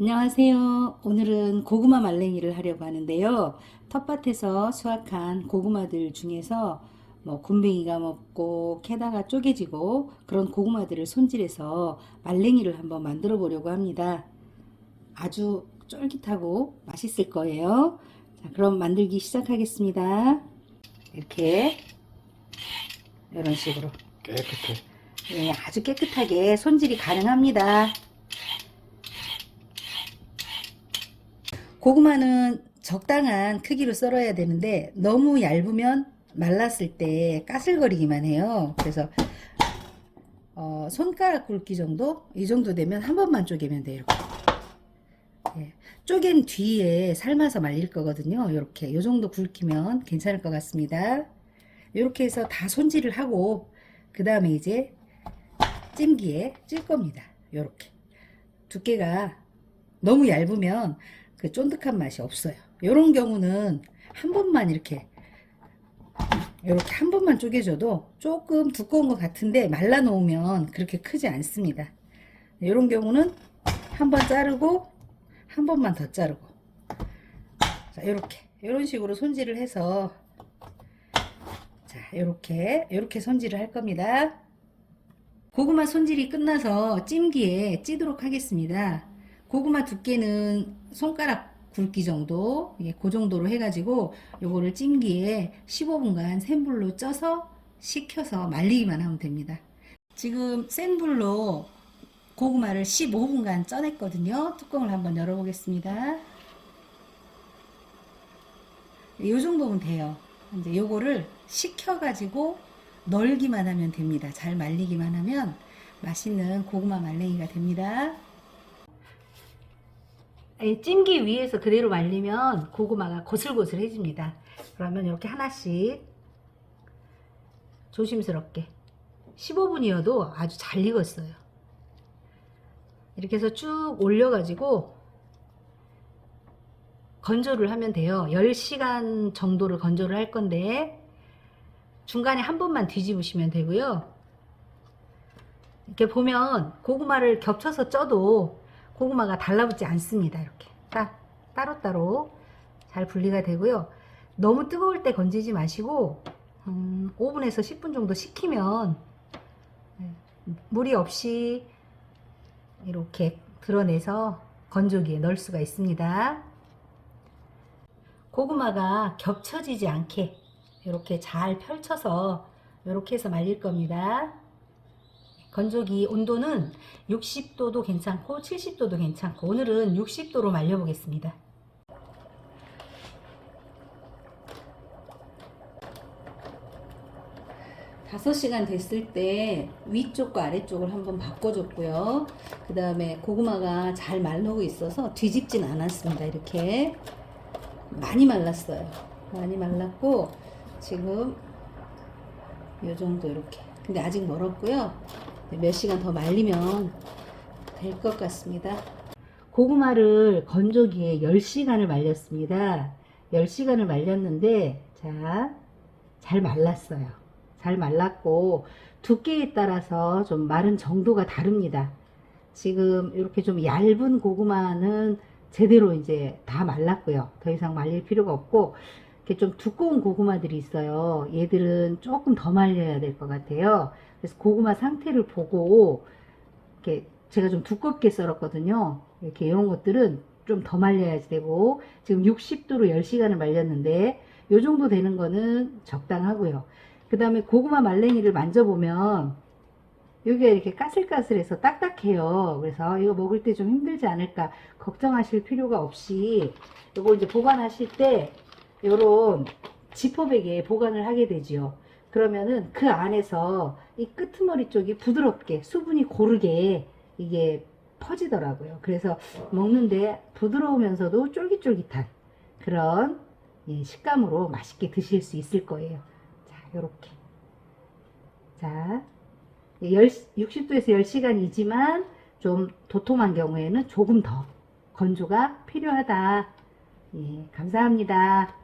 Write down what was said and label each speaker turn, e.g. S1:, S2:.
S1: 안녕하세요. 오늘은 고구마 말랭이를 하려고 하는데요. 텃밭에서 수확한 고구마들 중에서 뭐 굼벵이가 먹고 캐다가 쪼개지고 그런 고구마들을 손질해서 말랭이를 한번 만들어 보려고 합니다. 아주 쫄깃하고 맛있을 거예요. 자, 그럼 만들기 시작하겠습니다. 이렇게 이런 식으로
S2: 깨끗해.
S1: 예, 아주 깨끗하게 손질이 가능합니다. 고구마는 적당한 크기로 썰어야 되는데 너무 얇으면 말랐을 때 까슬거리기만 해요. 그래서 어, 손가락 굵기 정도 이 정도 되면 한 번만 쪼개면 돼요. 이렇게. 예, 쪼갠 뒤에 삶아서 말릴 거거든요. 이렇게 이 정도 굵기면 괜찮을 것 같습니다. 이렇게 해서 다 손질을 하고 그 다음에 이제 찜기에 찔 겁니다. 요렇게 두께가 너무 얇으면 그 쫀득한 맛이 없어요. 요런 경우는 한 번만 이렇게 이렇게 한 번만 쪼개줘도 조금 두꺼운 것 같은데 말라 놓으면 그렇게 크지 않습니다. 이런 경우는 한 번 자르고 한 번만 더 자르고 자 이렇게 이런 식으로 손질을 해서 자 이렇게 이렇게 손질을 할 겁니다. 고구마 손질이 끝나서 찜기에 찌도록 하겠습니다. 고구마 두께는 손가락 굵기 정도, 예, 그 정도로 해가지고 요거를 찜기에 15분간 센 불로 쪄서 식혀서 말리기만 하면 됩니다. 지금 센 불로 고구마를 15분간 쪄냈거든요. 뚜껑을 한번 열어보겠습니다. 이 정도면 돼요. 이제 요거를 식혀가지고 널기만 하면 됩니다. 잘 말리기만 하면 맛있는 고구마 말랭이가 됩니다. 이 찜기 위에서 그대로 말리면 고구마가 고슬고슬해집니다. 그러면 이렇게 하나씩 조심스럽게 15분이어도 아주 잘 익었어요. 이렇게 해서 쭉 올려가지고 건조를 하면 돼요. 10시간 정도를 건조를 할 건데 중간에 한 번만 뒤집으시면 되고요. 이렇게 보면 고구마를 겹쳐서 쪄도 고구마가 달라붙지 않습니다. 이렇게 딱 따로따로 잘 분리가 되고요. 너무 뜨거울 때 건지지 마시고 음, 5분에서 10분 정도 식히면 네, 무리 없이 이렇게 드러내서 건조기에 넣을 수가 있습니다. 고구마가 겹쳐지지 않게 이렇게 잘 펼쳐서 이렇게 해서 말릴 겁니다. 건조기 온도는 60도도 괜찮고 70도도 괜찮고 오늘은 60도로 말려 보겠습니다. 다섯 시간 됐을 때 위쪽과 아래쪽을 한번 바꿔줬고요. 그 다음에 고구마가 잘 말르고 있어서 뒤집진 않았습니다. 이렇게 많이 말랐어요. 많이 말랐고 지금 이 정도 이렇게. 근데 아직 멀었고요. 몇 시간 더 말리면 될 것 같습니다. 고구마를 건조기에 10시간을 말렸습니다. 10시간을 말렸는데 자, 잘 말랐어요. 잘 말랐고 두께에 따라서 좀 마른 정도가 다릅니다. 지금 이렇게 좀 얇은 고구마는 제대로 이제 다 말랐고요. 더 이상 말릴 필요가 없고 이렇게 좀 두꺼운 고구마들이 있어요. 얘들은 조금 더 말려야 될 것 같아요. 그래서 고구마 상태를 보고 이렇게 제가 좀 두껍게 썰었거든요. 이렇게 이런 것들은 좀 더 말려야지 되고 지금 60도로 10시간을 말렸는데 요 정도 되는 거는 적당하고요. 그 다음에 고구마 말랭이를 만져보면 여기가 이렇게 까슬까슬해서 딱딱해요. 그래서 이거 먹을 때 좀 힘들지 않을까 걱정하실 필요가 없이 이거 이제 보관하실 때 요런 지퍼백에 보관을 하게 되지요. 그러면은 그 안에서 이 끄트머리 쪽이 부드럽게 수분이 고르게 이게 퍼지더라고요. 그래서 먹는데 부드러우면서도 쫄깃쫄깃한 그런 예, 식감으로 맛있게 드실 수 있을 거예요. 자, 요렇게. 자, 60도에서 10시간이지만 좀 도톰한 경우에는 조금 더 건조가 필요하다. 예, 감사합니다.